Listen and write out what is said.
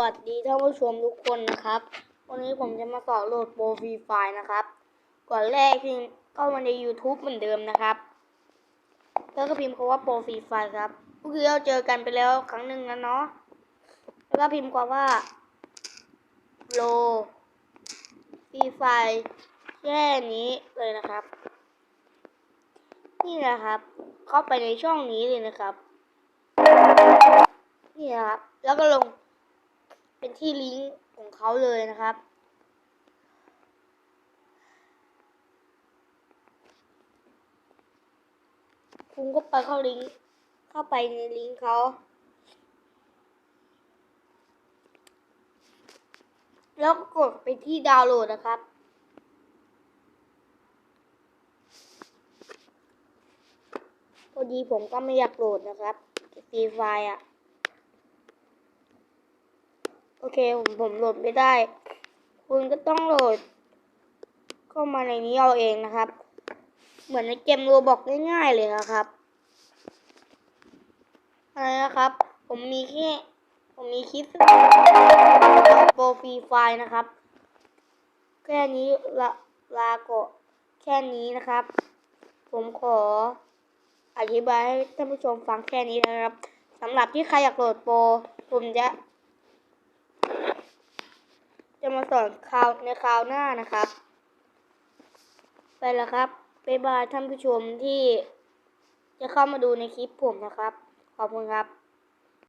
วัสดีท่านผู้ชมทุกคนนะครับ วันนี้ผมจะมาสอนโหลดโปรฟรีไฟล์นะครับ ก่อนแรกพิมพ์เข้ามาใน YouTube เหมือนเดิมนะครับ แล้วก็พิมพ์คำว่าโปรฟรีไฟล์ครับก็คือเราเจอกันไปแล้วครั้งหนึ่งแล้วเนาะ แล้วก็พิมพ์คำว่าโลฟรีไฟล์แค่นี้เลยนะครับ นี่นะครับ เข้าไปในช่องนี้เลยนะครับ นี่นะครับ แล้วก็ลง เป็นที่ลิงก์ของเขาเลยนะครับ คุณก็ไปเข้าลิงก์เข้าไปในลิงก์เขาแล้วก็กดไปที่ดาวน์โหลดนะครับ พอดีผมก็ไม่อยากโหลดนะครับฟรีไฟล์อะ โอเคผมผมโหลดไม่ได้ คุณก็ต้องโหลดเข้ามาในนี้เอาเองนะครับ เหมือนในเกมโรบอกง่ายๆเลยนะครับอะไรนะครับ ผมมีแค่ผมมีคลิปโปรฟรีไฟล์นะครับ แค่นี้ละลาโกะแค่นี้นะครับ ผมขออธิบายให้ท่านผู้ชมฟังแค่นี้นะครับสำหรับที่ใครอยากโหลดโปรผมจะ มาสอนคราวในคราวหน้านะครับ ไปแล้วครับบ๊ายบายท่านผู้ชมที่จะเข้ามาดูในคลิปผมนะครับ ขอบคุณครับ